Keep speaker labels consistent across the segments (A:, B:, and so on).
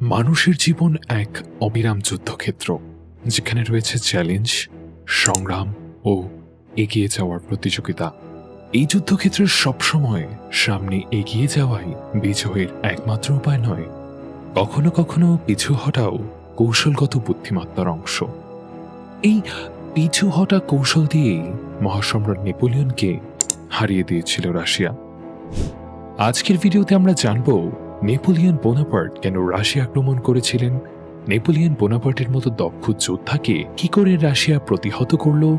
A: মানুষের জীবন এক অবিরাম যুদ্ধক্ষেত্র, যেখানে রয়েছে চ্যালেঞ্জ, সংগ্রাম ও এগিয়ে যাওয়ার প্রতিযোগিতা। এই যুদ্ধক্ষেত্রের সবসময় সামনে এগিয়ে যাওয়াই বিজয়ের একমাত্র উপায় নয়। কখনো কখনো পিছু হটাও কৌশলগত বুদ্ধিমত্তার অংশ। এই পিছু হটা কৌশল দিয়েই মহাসম্রাট নেপোলিয়নকে হারিয়ে দিয়েছিল রাশিয়া। আজকের ভিডিওতে আমরা জানব নেপোলিয়ন বোনাপার্ট কেন রাশিয়া আক্রমণ করেছিলেন? নেপোলিয়ন বোনাপার্টের মতো দক্ষ যোদ্ধাকে কি করে রাশিয়া প্রতিহত করল?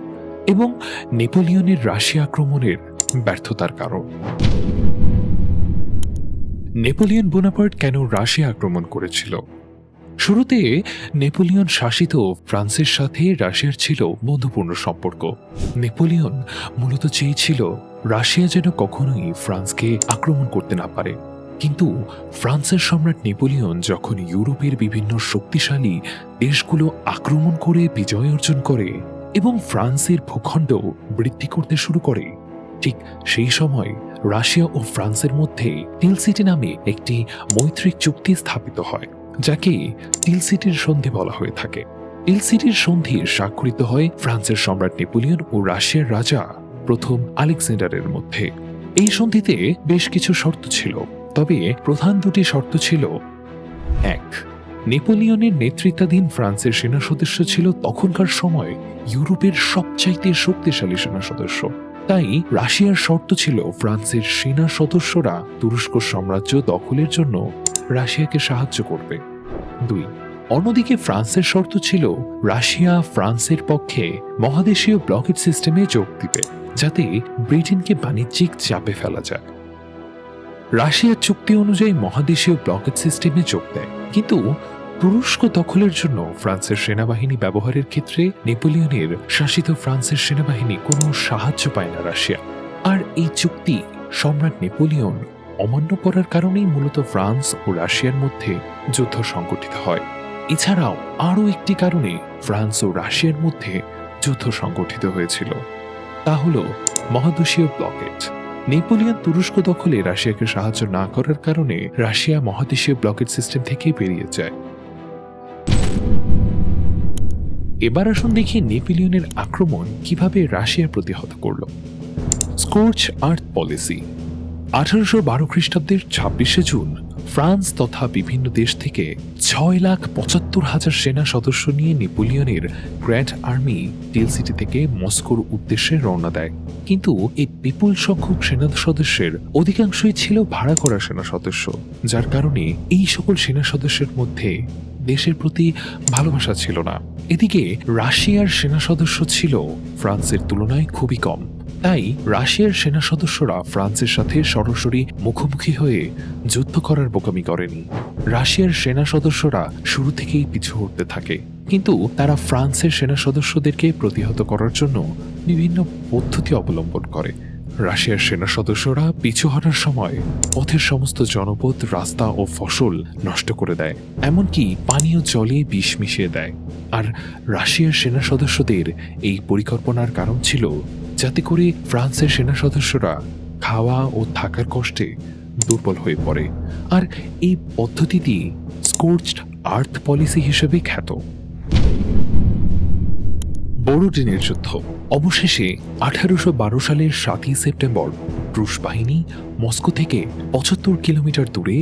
A: এবং নেপোলিয়নের রাশিয়া আক্রমণের ব্যর্থতার কারণ? নেপোলিয়ন বোনাপার্ট কেন রাশিয়া আক্রমণ করেছিল? শুরুতে নেপোলিয়ন শাসিত ফ্রান্সের সাথে রাশিয়ার ছিল বন্ধুপূর্ণ সম্পর্ক। নেপোলিয়ন মূলত চেয়েছিল রাশিয়া যেন কখনোই ফ্রান্সকে আক্রমণ করতে না পারে। কিন্তু ফ্রান্সের সম্রাট নেপোলিয়ন যখন ইউরোপের বিভিন্ন শক্তিশালী দেশগুলো আক্রমণ করে বিজয় অর্জন করে এবং ফ্রান্সের ভূখণ্ড বৃদ্ধি করতে শুরু করে, ঠিক সেই সময় রাশিয়া ও ফ্রান্সের মধ্যে টিলসিটি নামে একটি মৈত্রিক চুক্তি স্থাপিত হয়, যাকে টিলসিটির সন্ধি বলা হয়ে থাকে। টিলসিটির সন্ধি স্বাক্ষরিত হয় ফ্রান্সের সম্রাট নেপোলিয়ন ও রাশিয়ার রাজা প্রথম আলেকজান্ডারের মধ্যে। এই সন্ধিতে বেশ কিছু শর্ত ছিল। তবে প্রধান দুটি শর্ত ছিল। এক, নেপোলিয়নের নেতৃত্বাধীন ফ্রান্সের সেনা সদস্য ছিল তখনকার সময় ইউরোপের সবচাইতে শক্তিশালী সেনা সদস্য। তাই রাশিয়ার শর্ত ছিল ফ্রান্সের সেনা সদস্যরা তুরস্ক সাম্রাজ্য দখলের জন্য রাশিয়াকে সাহায্য করবে। দুই, অন্যদিকে ফ্রান্সের শর্ত ছিল রাশিয়া ফ্রান্সের পক্ষে মহাদেশীয় ব্লকেট সিস্টেমে যোগ দিবে, যাতে ব্রিটেনকে বাণিজ্যিক চাপে ফেলা যায়। রাশিয়ার চুক্তি অনুযায়ী মহাদেশীয় ব্লকেট সিস্টেমে যোগ দেয়। কিন্তু তুরস্ক দখলের জন্য ফ্রান্সের সেনাবাহিনী ব্যবহারের ক্ষেত্রে নেপোলিয়নের শাসিত ফ্রান্সের সেনাবাহিনী কোনো সাহায্য পায় না রাশিয়া। আর এই চুক্তি সম্রাট নেপোলিয়ন অমান্য করার কারণেই মূলত ফ্রান্স ও রাশিয়ার মধ্যে যুদ্ধ সংগঠিত হয়। এছাড়াও আরও একটি কারণে ফ্রান্স ও রাশিয়ার মধ্যে যুদ্ধ সংগঠিত হয়েছিল। তা হল মহাদেশীয় ব্লকেট। নেপোলিয়ন তুরস্ক দখলে রাশিয়াকে সাহায্য না করার কারণে রাশিয়া মহাদেশীয় ব্লকেট সিস্টেম থেকে বেরিয়ে যায়। এবার আসুন দেখি নেপোলিয়নের আক্রমণ কীভাবে রাশিয়া প্রতিহত করল। স্কোর্চ আর্থ পলিসি, আঠারোশো বারো খ্রিস্টাব্দের ছাব্বিশে জুন ফ্রান্স তথা বিভিন্ন দেশ থেকে ছয় লাখ পঁচাত্তর হাজার সেনা সদস্য নিয়ে নেপোলিয়নের গ্র্যান্ড আর্মি টিলসিটি থেকে মস্কোর উদ্দেশ্যে রওনা দেয়। কিন্তু এই বিপুল সংখ্যক সেনা সদস্যের অধিকাংশই ছিল ভাড়া করা সেনা সদস্য, যার কারণে এই সকল সেনা সদস্যের মধ্যে দেশের প্রতি ভালোবাসা ছিল না। এদিকে রাশিয়ার সেনা সদস্য ছিল ফ্রান্সের তুলনায় খুবই কম। তাই রাশিয়ার সেনা সদস্যরা ফ্রান্সের সাথে সরাসরি মুখোমুখি হয়ে যুদ্ধ করার বোকামি করেনি। রাশিয়ার সেনা সদস্যরা শুরু থেকেই পিছু হটতে থাকে। কিন্তু তারা ফ্রান্সের সেনা সদস্যদেরকে প্রতিহত করার জন্য বিভিন্ন পদ্ধতি অবলম্বন করে। রাশিয়ার সেনা সদস্যরা পিছু হটার সময় পথের সমস্ত জনপদ, রাস্তা ও ফসল নষ্ট করে দেয়। এমনকি পানীয় জলে বিষ মিশিয়ে দেয়। আর রাশিয়ার সেনা সদস্যদের এই পরিকল্পনার কারণ ছিল যাতে করে ফ্রান্সের সেনা সদস্যরা খাওয়া ও থাকার কষ্টে দুর্বল হয়ে পড়ে। আর এই পদ্ধতিটি স্কোর্চড আর্থ পলিসি হিসেবে খ্যাত। বড়দিনের যুদ্ধ। অবশেষে আঠারোশো বারো সালের সাতই সেপ্টেম্বর রুশ বাহিনী মস্কো থেকে পঁচাত্তর কিলোমিটার দূরে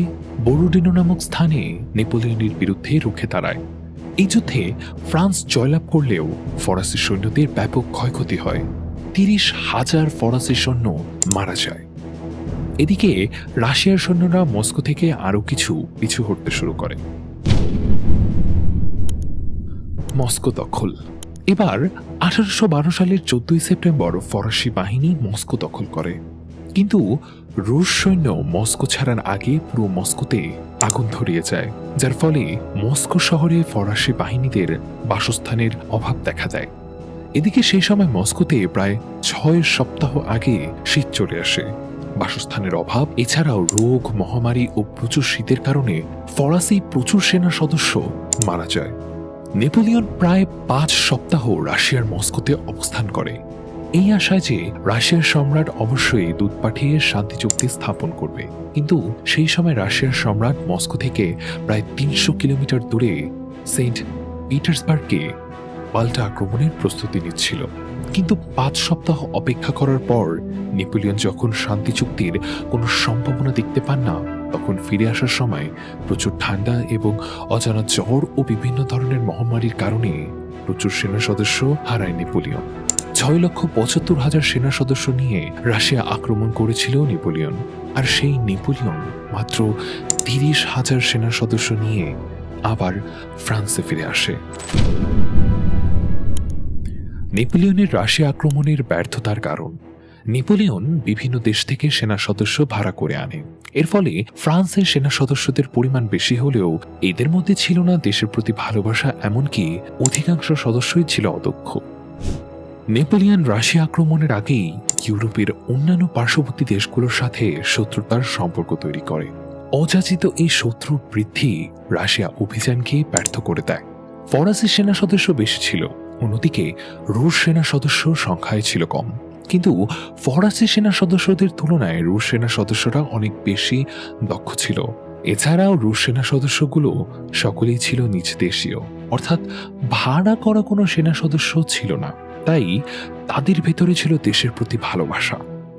A: বড়দিনো নামক স্থানে নেপোলিয়নের বিরুদ্ধে রুখে দাঁড়ায়। এই যুদ্ধে ফ্রান্স জয়লাভ করলেও ফরাসি সৈন্যদের ব্যাপক ক্ষয়ক্ষতি হয়। তিরিশ হাজার ফরাসি সৈন্য মারা যায়। এদিকে রাশিয়ার সৈন্যরা মস্কো থেকে আরও কিছু পিছু হটতে শুরু করে। মস্কো দখল। এবার আঠারোশো বারো সালের চোদ্দই সেপ্টেম্বর ফরাসি বাহিনী মস্কো দখল করে। কিন্তু রুশ সৈন্য মস্কো ছাড়ার আগে পুরো মস্কোতে আগুন ধরিয়ে যায়, যার ফলে মস্কো শহরে ফরাসি বাহিনীদের বাসস্থানের অভাব দেখা দেয়। এদিকে সেই সময় মস্কোতে প্রায় ছয় সপ্তাহ আগে শীত চলে আসে। বাসস্থানের অভাব, এছাড়াও রোগ, মহামারী ও প্রচুর শীতের কারণে ফরাসি প্রচুর সেনা সদস্য মারা যায়। নেপোলিয়ন প্রায় পাঁচ সপ্তাহ রাশিয়ার মস্কোতে অবস্থান করে। এই আশায় যে রাশিয়ার সম্রাট অবশ্যই দূত পাঠিয়ে শান্তি চুক্তি স্থাপন করবে। কিন্তু সেই সময় রাশিয়ার সম্রাট মস্কো থেকে প্রায় তিনশো কিলোমিটার দূরে সেন্ট পিটার্সবার্গে পাল্টা আক্রমণের প্রস্তুতি নিচ্ছিল। কিন্তু পাঁচ সপ্তাহ অপেক্ষা করার পর নেপোলিয়ন যখন শান্তি চুক্তির কোনো সম্ভাবনা দেখতে পান না, তখন ফিরে আসার সময় প্রচুর ঠান্ডা এবং অজানা জ্বর ও বিভিন্ন ধরনের মহামারীর কারণে প্রচুর সেনা সদস্য হারায় নেপোলিয়ন। ছয় লক্ষ পঁচাত্তর হাজার সেনা সদস্য নিয়ে রাশিয়া আক্রমণ করেছিল নেপোলিয়ন। আর সেই নেপোলিয়ন মাত্র তিরিশ হাজার সেনা সদস্য নিয়ে আবার ফ্রান্সে ফিরে আসে। নেপোলিয়নের রাশিয়া আক্রমণের ব্যর্থতার কারণ। নেপোলিয়ন বিভিন্ন দেশ থেকে সেনা সদস্য ভাড়া করে আনে। এর ফলে ফ্রান্সের সেনা সদস্যদের পরিমাণ বেশি হলেও এদের মধ্যে ছিল না দেশের প্রতি ভালোবাসা, এমনকি অধিকাংশ সদস্যই ছিল অদক্ষ। নেপোলিয়ন রাশিয়া আক্রমণের আগেই ইউরোপের অন্যান্য পার্শ্ববর্তী দেশগুলোর সাথে শত্রুতার সম্পর্ক তৈরি করে। অযাচিত এই শত্রু বৃদ্ধি রাশিয়া অভিযানকে ব্যর্থ করে দেয়। ফরাসি সেনা সদস্য বেশি ছিল অন্যদিকে, রুশ সেনা সদস্য সংখ্যায় ছিল কম। কিন্তু ফরাসি সেনা সদস্যদের তুলনায় রুশ সেনা সদস্যরা অনেক বেশি দক্ষ ছিল। এছাড়াও রুশ সেনা সদস্যগুলো সকলেই ছিল নিজ দেশীয়। অর্থাৎ ভাড়া করা কোনো সেনা সদস্য ছিল না। তাই তাদের ভেতরে ছিল দেশের প্রতি ভালোবাসা,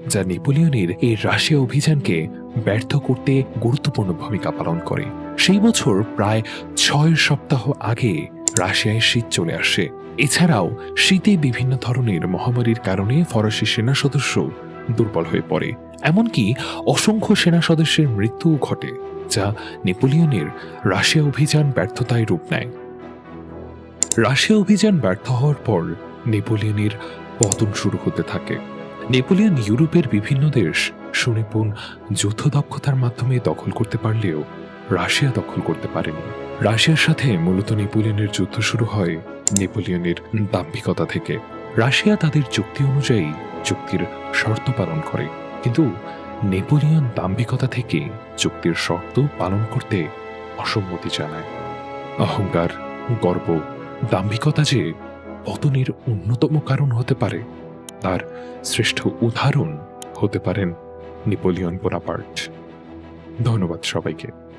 A: যা নেপোলিয়নের এই রাশিয়া অভিযানকে ব্যর্থ করতে গুরুত্বপূর্ণ ভূমিকা পালন করে। সেই বছর প্রায় ছয় সপ্তাহ আগে রাশিয়ায় শীত চলে আসে। এছাড়াও শীতে বিভিন্ন ধরনের মহামারীর কারণে ফরাসি সেনা সদস্য দুর্বল হয়ে পড়ে। এমনকি অসংখ্য সেনা সদস্যের মৃত্যুও ঘটে, যা নেপোলিয়নের রাশিয়া অভিযান ব্যর্থতায় রূপ নেয়। রাশিয়া অভিযান ব্যর্থ হওয়ার পর নেপোলিয়নের পতন শুরু হতে থাকে। নেপোলিয়ন ইউরোপের বিভিন্ন দেশ সুনিপুণ যুদ্ধ দক্ষতার মাধ্যমে দখল করতে পারলেও রাশিয়া দখল করতে পারেনি। রাশিয়ার সাথে মূলত নেপোলিয়নের যুদ্ধ শুরু হয় নেপোলিয়নের দাম্ভিকতা থেকে। রাশিয়া তাদের চুক্তি অনুযায়ী চুক্তির শর্ত পালন করে। কিন্তু নেপোলিয়ন দাম্ভিকতা থেকে চুক্তির শর্ত পালন করতে অসম্মতি জানায়। অহংকার, গর্ব, দাম্ভিকতা যে পতনের অন্যতম কারণ হতে পারে, তার শ্রেষ্ঠ উদাহরণ হতে পারেন নেপোলিয়ন বোনাপার্ট। ধন্যবাদ সবাইকে।